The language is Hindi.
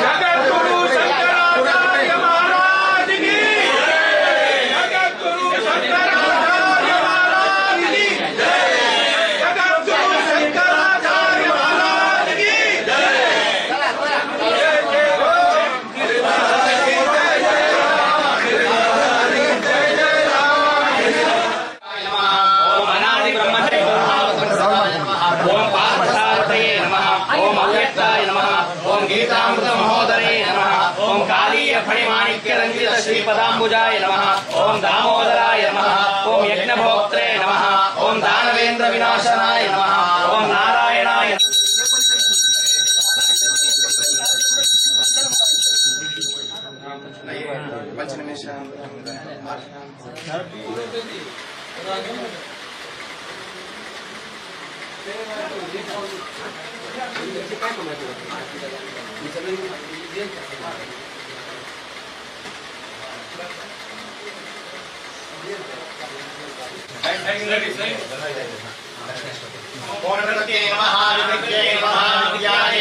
जगद्गुरु शंकराचार्य गणपतये नम। ओं गीतामृत महोदरे नमः। ओम कालीय फणिमाणिक्य रंगित ओम दामोदराय नम। ओं यज्ञभोक्त्रे नम। ओम दानवेन्द्र विनाशनाय नम। ओम नारायणा पंच निमिष पूर्णकृत्यै नमः विद्यै नमः विद्यायै